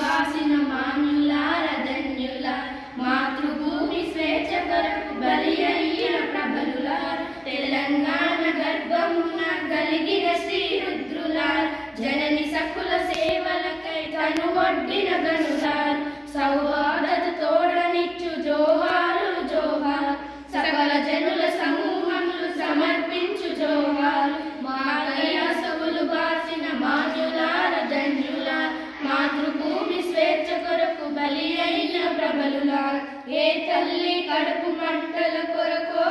బాసిన మాన్యులార ధన్యుల. మాతృభూమి స్వేచ్ఛ కొరకు బలి అయిన ప్రబలులార్ తెలంగాణ గర్భమున కలిగిన అయిన ఏ తల్లి కడుపు మంటల కొరకో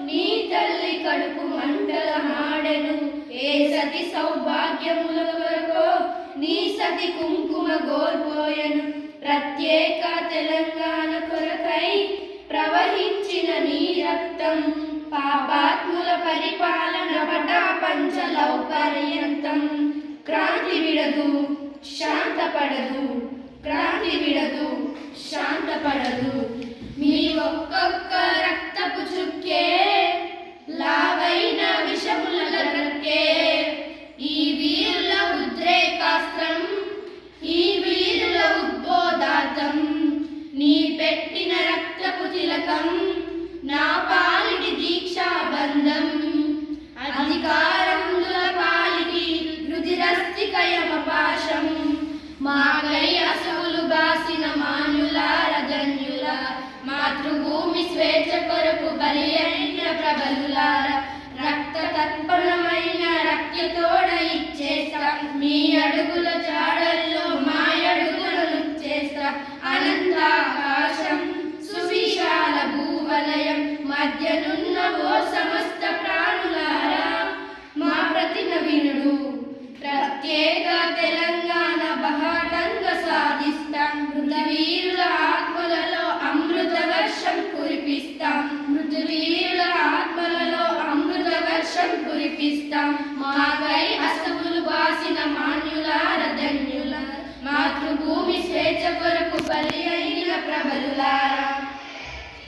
నీ తల్లి కడుపు మంటల మాడెను. ఏ సతి సౌభాగ్యముల కొరకో నీ సతి కుంకుమ గోర్పోయెను ప్రత్యేక తెలంగాణ కొరకై ప్రవహించిన నీ రక్తం పాపాత్ముల పరిపాలన పటా పంచలౌ పర్యంతం క్రాంతి విడదు శాంతపడదు. కలగదు మీ ఒక్కొక్క రక్తపు చుక్కే లావైన విషముల రక్కే ఈ వీరుల ఉద్రేకాస్త్రం ఈ వీరుల ఉద్బోధార్థం నీ పెట్టిన రక్తపు తిలకం నా పాలిటి దీక్షా María.